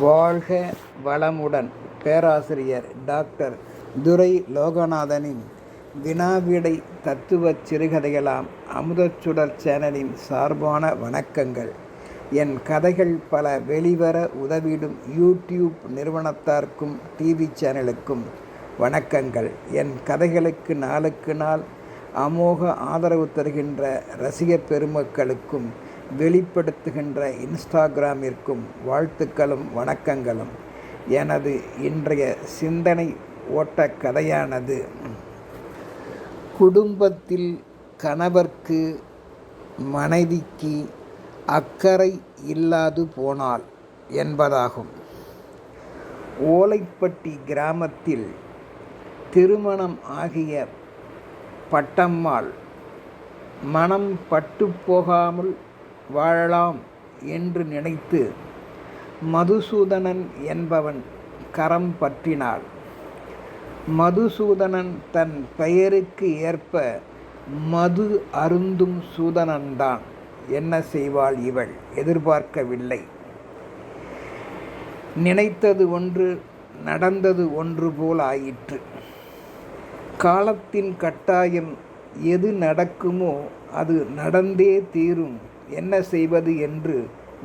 வாழ்க வளமுடன். பேராசிரியர் டாக்டர் துரை லோகநாதனின் வினாவிடை தத்துவச் சிறுகதைகளாம் அமுதச்சுடர் சேனலின் சார்பான வணக்கங்கள். என் கதைகள் பல வெளிவர உதவிடும் யூடியூப் நிறுவனத்தார்க்கும் டிவி சேனலுக்கும் வணக்கங்கள். என் கதைகளுக்கு நாளுக்கு நாள் அமோக ஆதரவு தருகின்ற ரசிகப் பெருமக்களுக்கும் வெளிப்படுத்துகின்ற இன்ஸ்டாகிராமிற்கும் வாழ்த்துக்களும் வணக்கங்களும். எனது இன்றைய சிந்தனை ஓட்ட கதையானது குடும்பத்தில் கணவர்க்கு மனைவிக்கு அக்கறை இல்லாது போனால் என்பதாகும். ஓலைப்பட்டி கிராமத்தில் திருமணம் ஆகிய பட்டம்மாள் மனம் பட்டுப்போகாமல் வாழலாம் என்று நினைத்து மதுசூதனன் என்பவன் கரம் பற்றினாள். மதுசூதனன் தன் பெயருக்கு ஏற்ப மது அருந்தும் சூதனன்தான் என்ன செய்வாள் இவள்? எதிர்பார்க்கவில்லை. நினைத்தது ஒன்று நடந்தது ஒன்று போல் ஆயிற்று. காலத்தின் கட்டாயம் எது நடக்குமோ அது நடந்தே தீரும். என்ன செய்வது என்று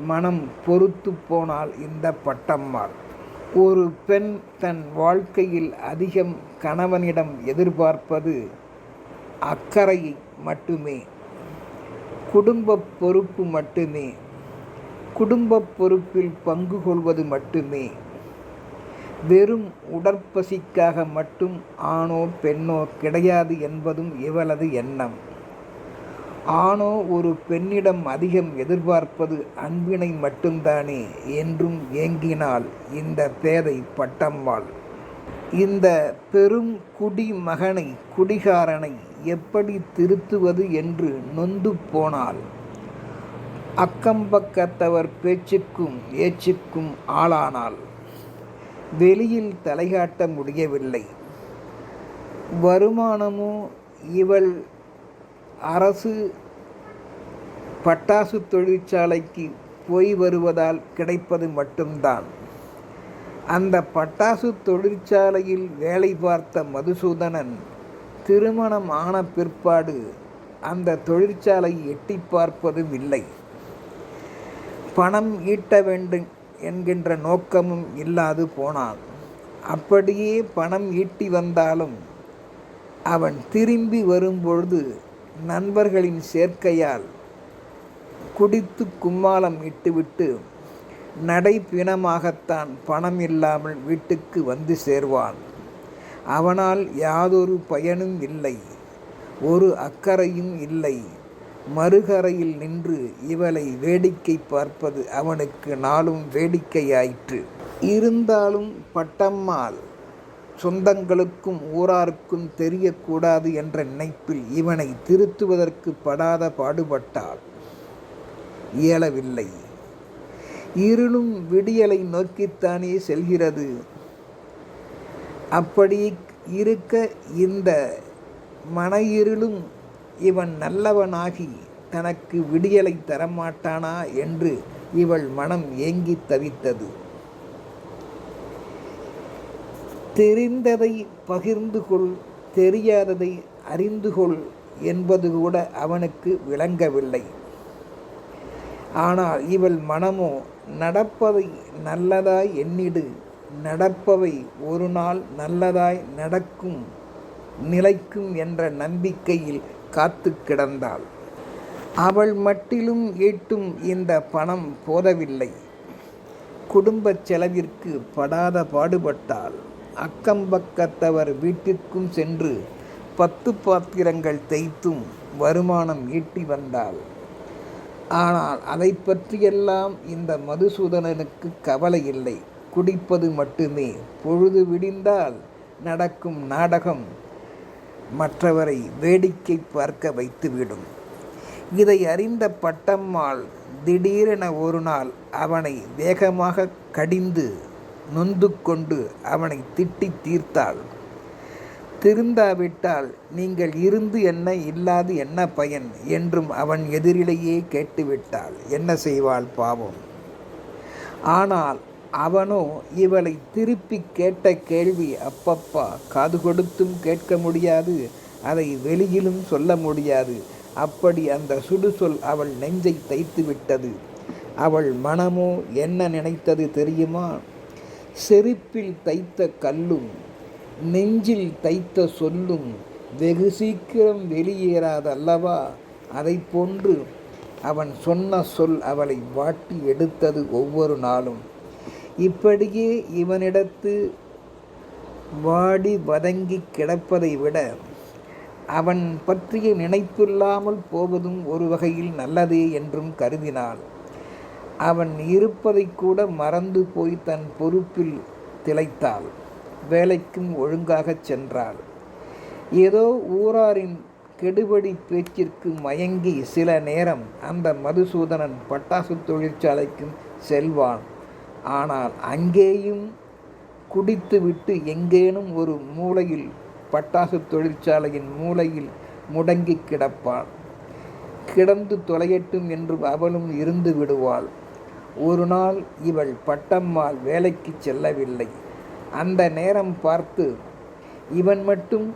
மனம் பொறுத்து போனால் இந்த பட்டம்மாள். ஒரு பெண் தன் வாழ்க்கையில் அதிகம் கணவனிடம் எதிர்பார்ப்பது அக்கறையை மட்டுமே குடும்ப பொறுப்பு மட்டுமே குடும்ப பொறுப்பில் பங்கு கொள்வது மட்டுமே வெறும் உடற்பசிக்காக மட்டும் ஆணோ பெண்ணோ கிடையாது என்பதும் இவளது எண்ணம். ஆணோ ஒரு பெண்ணிடம் அதிகம் எதிர்பார்ப்பது அன்பினை மட்டும்தானே என்றும் ஏங்கினாள் இந்த பேதை பட்டம்மாள். இந்த பெரும் குடிமகனை குடிகாரனை எப்படி திருத்துவது என்று நொந்து போனாள். அக்கம்பக்கத்தவர் பேச்சுக்கும் ஏச்சுக்கும் ஆளானாள். வெளியில் தலைகாட்ட முடியவில்லை. வருமானமோ இவள் அரசு பட்டாசு தொழிற்சாலைக்கு போய் வருவதால் கிடைப்பது மட்டும்தான். அந்த பட்டாசு தொழிற்சாலையில் வேலை பார்த்த மதுசூதனன் திருமணம் ஆன பிற்பாடு அந்த தொழிற்சாலை எட்டி பார்ப்பதும் இல்லை. பணம் ஈட்ட வேண்டும் என்கின்ற நோக்கமும் இல்லாது போனான். அப்படியே பணம் ஈட்டி வந்தாலும் அவன் திரும்பி வரும்பொழுது நண்பர்களின் சேர்க்கையால் குடித்து கும்மாளம் இட்டுவிட்டு நடைப்பிணமாகத்தான் பணம் இல்லாமல் வீட்டுக்கு வந்து சேர்வான். அவனால் யாதொரு பயனும் இல்லை ஒரு அக்கறையும் இல்லை. மறுகரையில் நின்று இவளை வேடிக்கை பார்ப்பது அவனுக்கு நாளும் வேடிக்கையாயிற்று. இருந்தாலும் பட்டம்மாள் சொந்தங்களுக்கும் ஊராருக்கும் தெரியக்கூடாது என்ற நினைப்பில் இவனை திருத்துவதற்கு படாத பாடுபட்டால் இயலவில்லை. இருளும் விடியலை நோக்கித்தானே செல்கிறது. அப்படி இருக்க இந்த மன இருளும் இவன் நல்லவனாகி தனக்கு விடியலை தரமாட்டானா என்று இவள் மனம் ஏங்கி தவித்தது. தெரிந்ததை பகிர்ந்து கொள் தெரியாததை அறிந்து கொள் என்பது கூட அவனுக்கு விளங்கவில்லை. ஆனால் இவள் மனமோ நடப்பதை நல்லதாய் எண்ணிடு நடப்பவை ஒரு நாள் நல்லதாய் நடக்கும் நிலைக்கும் என்ற நம்பிக்கையில் காத்து கிடந்தாள். அவள் மட்டிலும் ஈட்டும் இந்த பணம் போதவில்லை. குடும்பச் செலவிற்கு படாத பாடுபட்டாள். அக்கம்பக்கத்தவர் வீட்டிற்கும் சென்று பத்து பாத்திரங்கள் தேய்த்தும் வருமானம் ஈட்டி வந்தாள். ஆனால் அதை பற்றியெல்லாம் இந்த மதுசூதனனுக்கு கவலை இல்லை. குடிப்பது மட்டுமே. பொழுது விடிந்தால் நடக்கும் நாடகம் மற்றவரை வேடிக்கை பார்க்க வைத்துவிடும். இதை அறிந்த பட்டம்மாள் திடீரென ஒரு நாள் அவனை வேகமாக கடிந்து நொந்து கொண்டு அவனை திட்டி தீர்த்தாள். திருந்தாவிட்டால் நீங்கள் இருந்து என்ன இல்லாது என்ன பயன்? என்றும் அவன் எதிரிலேயே கேட்டுவிட்டாள். என்ன செய்வாள் பாவம்? ஆனால் அவனோ இவளை திருப்பி கேட்ட கேள்வி அப்பப்பா காது கொடுத்தும் கேட்க முடியாது அதை வெளியிலும் சொல்ல முடியாது. அப்படி அந்த சுடுசொல் அவள் நெஞ்சை தைத்து விட்டது அவள் மனமோ என்ன நினைத்தது தெரியுமா? செருப்பில் தைத்த கல்லும் நெஞ்சில் தைத்த சொல்லும் வெகு சீக்கிரம் வெளியேறாதல்லவா? அதை போன்று அவன் சொன்ன சொல் அவளை வாட்டி எடுத்தது ஒவ்வொரு நாளும். இப்படியே இவனிடத்து வாடி வதங்கி கிடப்பதை விட அவன் பற்றிய நினைப்பில்லாமல் போவதும் ஒரு வகையில் நல்லதே என்றும் கருதினாள். அவன் இருப்பதை கூட மறந்து போய் தன் பொறுப்பில் திளைத்தாள். வேலைக்கும் ஒழுங்காகச் சென்றாள். ஏதோ ஊராரின் கெடுபடி பேச்சிற்கு மயங்கி சில நேரம் அந்த மதுசூதனன் பட்டாசு தொழிற்சாலைக்கும் செல்வான். ஆனால் அங்கேயும் குடித்துவிட்டு எங்கேனும் ஒரு மூலையில் பட்டாசு தொழிற்சாலையின் மூலையில் முடங்கி கிடப்பான் கிடந்து தொலையட்டும் என்று அவளும் இருந்து விடுவாள். ஒரு நாள் இவள் பட்டம்மாள் வேலைக்கு செல்லவில்லை. அந்த நேரம் பார்த்து இவன் மட்டும்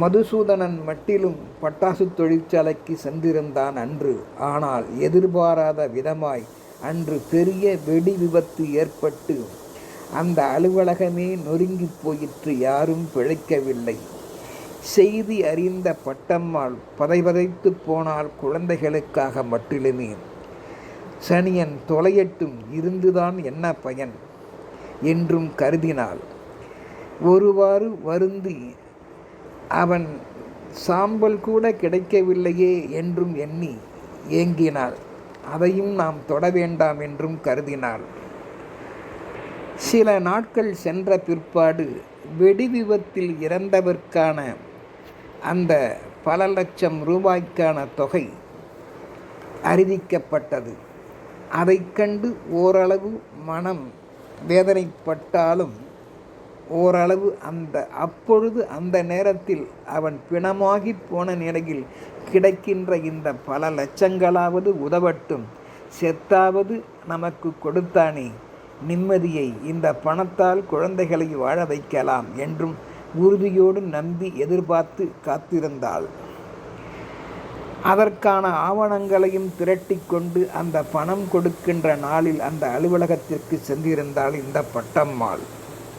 மதுசூதனன் மட்டிலும் பட்டாசு தொழிற்சாலைக்கு சென்றிருந்தான் அன்று. ஆனால் எதிர்பாராத விதமாய் அன்று பெரிய வெடி விபத்து ஏற்பட்டு அந்த அலுவலகமே நொறுங்கி போயிற்று யாரும் பிழைக்கவில்லை. செய்தி அறிந்த பட்டம்மாள் பதைபதைத்து போனால் குழந்தைகளுக்காக மட்டிலுமே சனியன் தொலையட்டும் இருந்துதான் என்ன பயன்? என்றும் கருதினாள். ஒருவாறு வருந்தி அவன் சாம்பல் கூட கிடைக்கவில்லையே என்றும் எண்ணி ஏங்கினாள். அதையும் நாம் தொட வேண்டாம் என்றும் கருதினாள். சில நாட்கள் சென்ற பிற்பாடு வெடி விபத்தில் இறந்தவர்க்கான அந்த பல லட்சம் ரூபாய்க்கான தொகை அறிவிக்கப்பட்டது. அதை கண்டு ஓரளவு மனம் வேதனைப்பட்டாலும் ஓரளவு அந்த அப்பொழுது அந்த நேரத்தில் அவன் பிணமாகி போன நிலையில் கிடைக்கின்ற இந்த பல லட்சங்களாவது உதவட்டும். செத்தாவது நமக்கு கொடுத்தானே நிம்மதியை இந்த பணத்தால் குழந்தைகளை வாழ வைக்கலாம் என்றும் உறுதியோடு நம்பி எதிர்பார்த்து காத்திருந்தாள். அதற்கான ஆவணங்களையும் திரட்டி கொண்டு அந்த பணம் கொடுக்கின்ற நாளில் அந்த அலுவலகத்திற்கு சென்றிருந்தால் இந்த பட்டம்மாள்.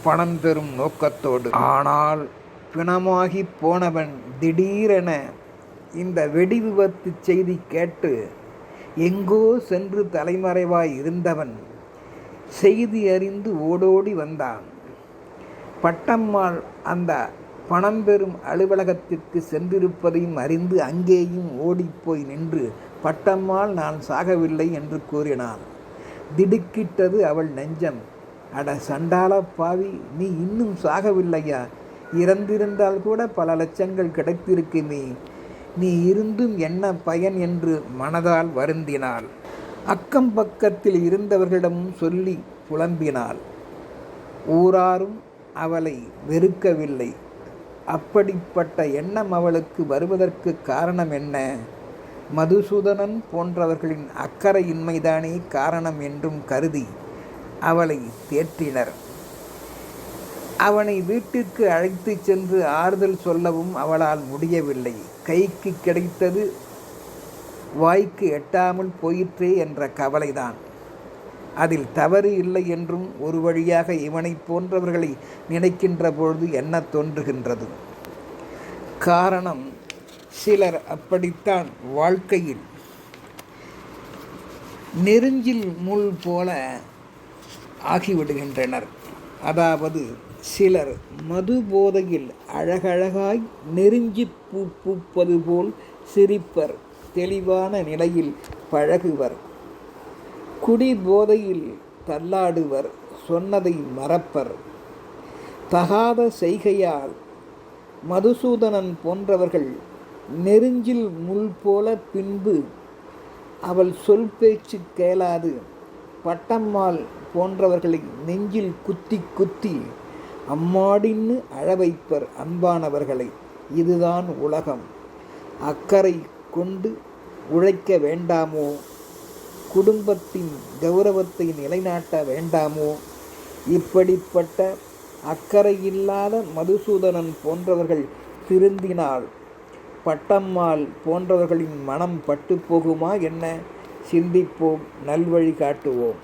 பணம் பெறும் நோக்கத்தோடு ஆனால் பிணமாகி போனவன் திடீரென இந்த வெடி விபத்து செய்தி கேட்டு எங்கோ சென்று தலைமறைவாய் இருந்தவன் செய்தி அறிந்து ஓடோடி வந்தான். பட்டம்மாள் அந்த பணம் பெறும் அலுவலகத்திற்கு சென்றிருப்பதையும் அறிந்து அங்கேயும் ஓடிப்போய் நின்று பட்டம்மாள் நான் சாகவில்லை என்று கூறினாள். திடுக்கிட்டது அவள் நெஞ்சம். அட சண்டால பாவி நீ இன்னும் சாகவில்லையா? இறந்திருந்தால் கூட பல லட்சங்கள் கிடைத்திருக்குமே நீ. இருந்தும் என்ன பயன் என்று மனதால் வருந்தினாள். அக்கம் பக்கத்தில் இருந்தவர்களிடமும் சொல்லி புலம்பினாள். ஊராரும் அவளை வெறுக்கவில்லை. அப்படிப்பட்ட எண்ணம் அவளுக்கு வருவதற்கு காரணம் என்ன? மதுசூதனன் போன்றவர்களின் அக்கறையின்மைதானே காரணம் என்றும் கருதி அவளை தேற்றினர். அவனை வீட்டிற்கு அழைத்து சென்று ஆறுதல் சொல்லவும் அவளால் முடியவில்லை. கைக்கு கிடைத்தது வாய்க்கு எட்டாமல் போயிற்றே என்ற கவலைதான். அதில் தவறு இல்லை என்றும் ஒரு வழியாக இவனை போன்றவர்களை நினைக்கின்ற பொழுது என்ன தோன்றுகின்றது? காரணம் சிலர் அப்படித்தான் வாழ்க்கையில். நெருஞ்சில் முள் போல ஆகிவிடுகின்றனர். அதாவது சிலர் மது போதையில் அழகழகாய் நெருஞ்சி பூ பூப்பது போல் சிரிப்பர் தெளிவான நிலையில் பழகுவர். குடி போதையில் தள்ளாடுவர் சொன்னதை மறப்பர். தகாத செய்கையால் மதுசூதனன் போன்றவர்கள் நெருஞ்சில் முள் போல பின்பு அவள் சொல் பேச்சு கேளாது. பட்டம்மாள் போன்றவர்களை நெஞ்சில் குத்தி குத்தி அம்மாடின்னு அழவைப்பர் அன்பானவர்களை. இதுதான் உலகம். அக்கறை கொண்டு உழைக்க வேண்டாமோ? குடும்பத்தின் கௌரவத்தை நிலைநாட்ட வேண்டாமோ? இப்படிப்பட்ட அக்கறையில்லாத மதுசூதனன் போன்றவர்கள் திருந்தினால் பட்டம்மாள் போன்றவர்களின் மனம் பட்டு போகுமா என்ன? சிந்திப்போம் நல்வழி காட்டுவோம்.